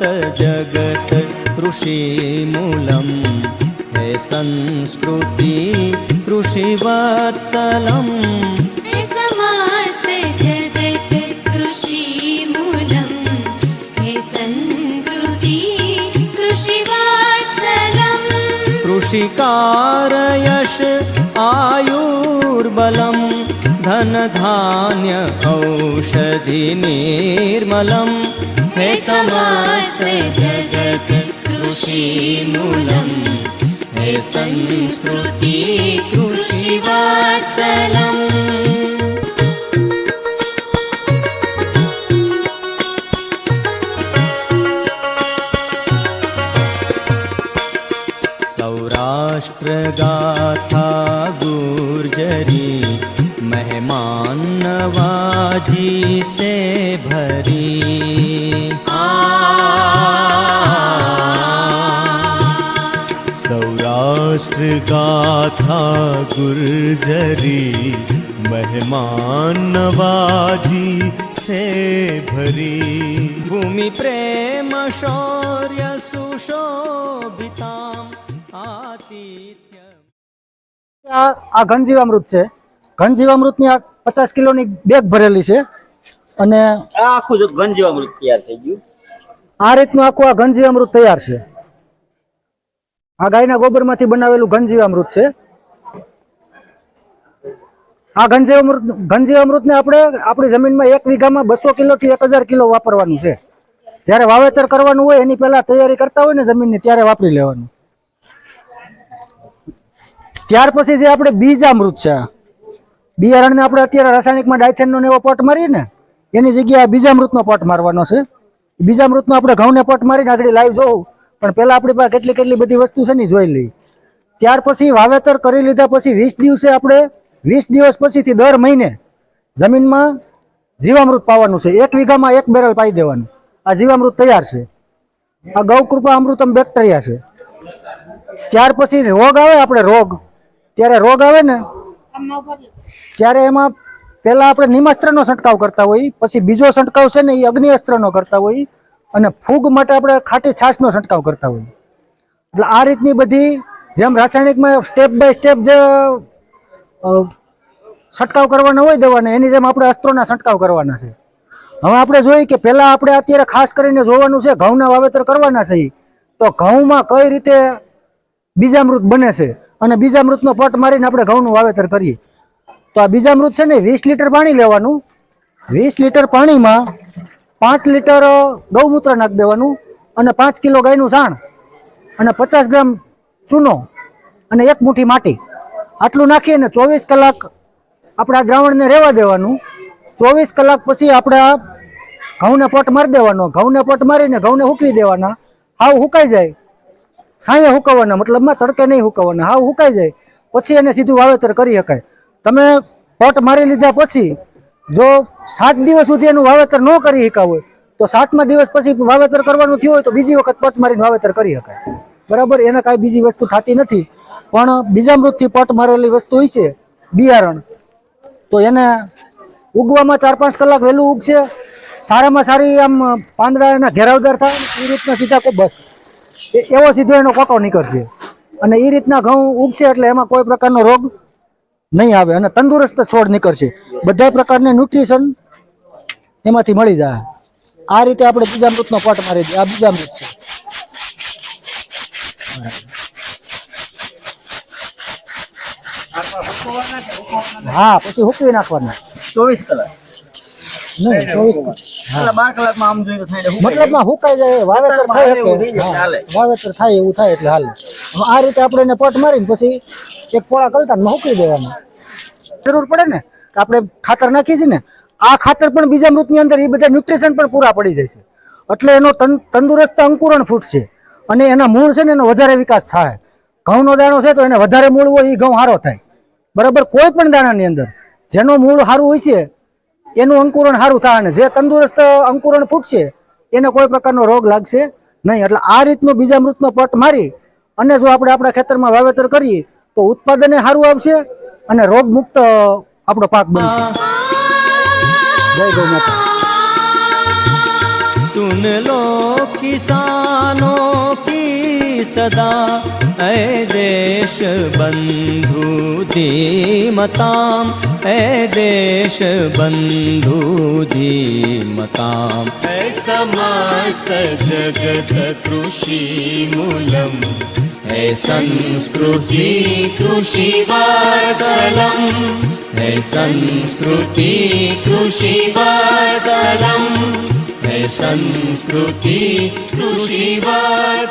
समस्तजगत् कृषिमूलम् हे संस्कृति कृषिवत्सलम् समस्त जगत् कृषिमूलम् हे संस्कृति कृषिवात्सलम् कृषिकारयश आयुर्बलं धनधान्य औषधिनिर्मलं हे समस्त जगत् कृषिमूलम्। हे संस्कृति कृषिवात्सलम्। सौराष्ट्रगाथा गुर्जरी मेहमान नवाजी से भरी સૌરાષ્ટ્ર ગાથા ગુર્જરી મહેમાન નવાજી છે ભરી ભૂમિ પ્રેમ શૌર્ય સુશોભિતામ આતિથ્ય આ આ ઘનજીવામૃત છે ઘનજીવામૃતની આ પચાસ કિલોની બેગ ભરેલી છે. અને આ આખું જો ગંજીવામૃત તૈયાર થઈ ગયું. આ રીતનું આખું આ ઘનજીવામૃત તૈયાર છે. આ ગાયના ગોબરમાંથી બનાવેલું ઘનજીવામૃત છે. આ ઘનજીવામૃત ઘનજીવામૃતને આપણે આપણી જમીનમાં એક વીઘામાં બસો કિલો થી એક હજાર કિલો વાપરવાનું છે. જ્યારે વાવેતર કરવાનું હોય એની પહેલા તૈયારી કરતા હોય ને જમીનની ત્યારે વાપરી લેવાનું. ત્યાર પછી જે આપણે બીજામૃત છે આ. બિયારણને આપણે અત્યારે રાસાયણિકમાં ડાયથેનનો એવો પટ મારીને, એની જગ્યાએ બીજા બીજામૃતનો પટ મારવાનો છે. બીજામૃતનો આપણે ઘઉંને પટ મારીને આગળ લાઈવ જોવું પણ પહેલાં આપણી પાસે કેટલી કેટલી બધી વસ્તુ છે ને જોઈ લઈ ત્યાર પછી વાવેતર કરી લીધા પછી વીસ દિવસે આપણે, વીસ દિવસ પછીથી દર મહિને જમીનમાં જીવામૃત પાવાનું છે. એક વીઘામાં એક બેરલ પાઈ દેવાનું. આ જીવામૃત તૈયાર છે. આ ગૌકૃપા અમૃતમ બેક્ટેરિયા છે. ત્યાર પછી રોગ આવે, આપણે રોગ. ત્યારે રોગ આવે ને ત્યારે એમાં પહેલા આપણે નિમાસ્ત્રનો છંટકાવ કરતા હોઈએ પછી બીજો છંટકાવ છે ને એ અગ્નિ અસ્ત્રનો કરતા હોઈએ અને ફૂગ માટે આપણે ખાટી છાશનો છંટકાવ કરતા હોઈએ એટલે આ રીતની બધી જેમ રાસાયણિકમાં સ્ટેપ બાય સ્ટેપ જે છંટકાવ કરવાના હોય દેવાના, એની જેમ આપણે અસ્ત્રોના છંટકાવ કરવાના છે. હવે આપણે જોઈએ કે પહેલાં આપણે અત્યારે ખાસ કરીને જોવાનું છે, ઘઉંના વાવેતર કરવાના છે તો ઘઉંમાં કઈ રીતે બીજામૃત બને છે? અને બીજા મૃતનો પટ મારીને આપણે ઘઉંનું વાવેતર કરીએ. તો આ બીજા મૃત છે ને વીસ લીટર પાણી લેવાનું. વીસ લીટર પાણીમાં પાંચ લીટર ગૌમૂત્ર નાખી દેવાનું અને પાંચ કિલો ગાયનું સાણ અને પચાસ ગ્રામ ચૂનો અને એક મુઠ્ઠી માટી. આટલું નાખી અને ચોવીસ કલાક આપણે આ દ્રાવણને રહેવા દેવાનું. ચોવીસ કલાક પછી આપણે આ ઘઉંને પટ મારી દેવાનો. ઘઉંને પટ મારીને ઘઉંને હૂકવી દેવાના. હાવ હુકાઈ જાય. સાંયે હુકવવાના મતલબમાં તડકે નહીં હુકવવાના હાવ હુકાઈ જાય. પછી એને સીધું વાવેતર કરી શકાય. તમે પટ મારી લીધા પછી, જો સાત દિવસ સુધી એનું વાવેતર ન કરી શકા હોય, તો સાતમા દિવસ પછી વાવેતર કરવાનું થયું હોય તો બીજી વખત પટ મારીને વાવેતર કરી શકાય. બરાબર? એને કાંઈ બીજી વસ્તુ થતી નથી. પણ બીજા મૃતથી પટ મારેલી વસ્તુ હોય છે, બિયારણ. તો એને ઉગવામાં ચાર પાંચ કલાક વહેલું ઉગશે. સારામાં સારી આમ પાંદડા એના ઘેરાવદાર થાય. એ રીતના સીધા બસ. એવો સીધો એનો કોટો નીકળશે. અને એ રીતના ઘઉં ઉગશે એટલે એમાં કોઈ પ્રકારનો રોગ નહીં આવે અને તંદુરસ્ત છોડ નીકળશે. બધા પ્રકારની ન્યુટ્રિશન એમાંથી મળી જાય. આ રીતે આપણે બીજામૃતનો પટ મારી દઈએ. આ બીજામૃત છે. હા પછી હુકવી નાખવાના. ચોવીસ કલાક. બાર કલાકમાં આમ જોઈએ હુકાઈ જાય વાવેતર થાય શકે. વાવેતર થાય એવું થાય એટલે હાલે. આ રીતે આપણે એને પટ મારીને પછી એક પોળા કલટાનમાં હુકી દેવામાં જરૂર પડે ને કે આપણે ખાતર નાખીએ છીએ ને આ ખાતર પણ બીજા મૃતની અંદર એ બધા ન્યુટ્રિશન પણ પૂરા પડી જાય છે. એટલે એનો તન- તંદુરસ્ત અંકુરણ ફૂટશે અને એના મૂળ છે ને એનો વધારે વિકાસ થાય. ઘઉંનો દાણો છે તો એને વધારે મૂળ હોય એ ઘઉં સારો થાય. બરાબર? કોઈ પણ દાણાની અંદર. જેનો મૂળ સારું હોય છે એનું અંકુરણ સારું થાય અને જે તંદુરસ્ત અંકુરણ ફૂટશે, એને કોઈ પ્રકારનો રોગ લાગશે નહીં. એટલે આ રીતનો બીજામૃતનો પટ મારી અને જો આપણે આપણા ખેતરમાં વાવેતર કરીએ, તો ઉત્પાદને સારું આવશે અને રોગ મુક્ત આપણો પાક બનશે. જય ગૌ માતા. સુન લો કિસાનો सदा ऐ देशबन्धु धीमताम् ऐ देशबन्धु धीमताम् ऐ समास्त जगत कृषि मूलम् ए संस्कृति कृषि मादलम् ए संस्कृति कृषि मादलम् संस्कृति कृषिवासरम्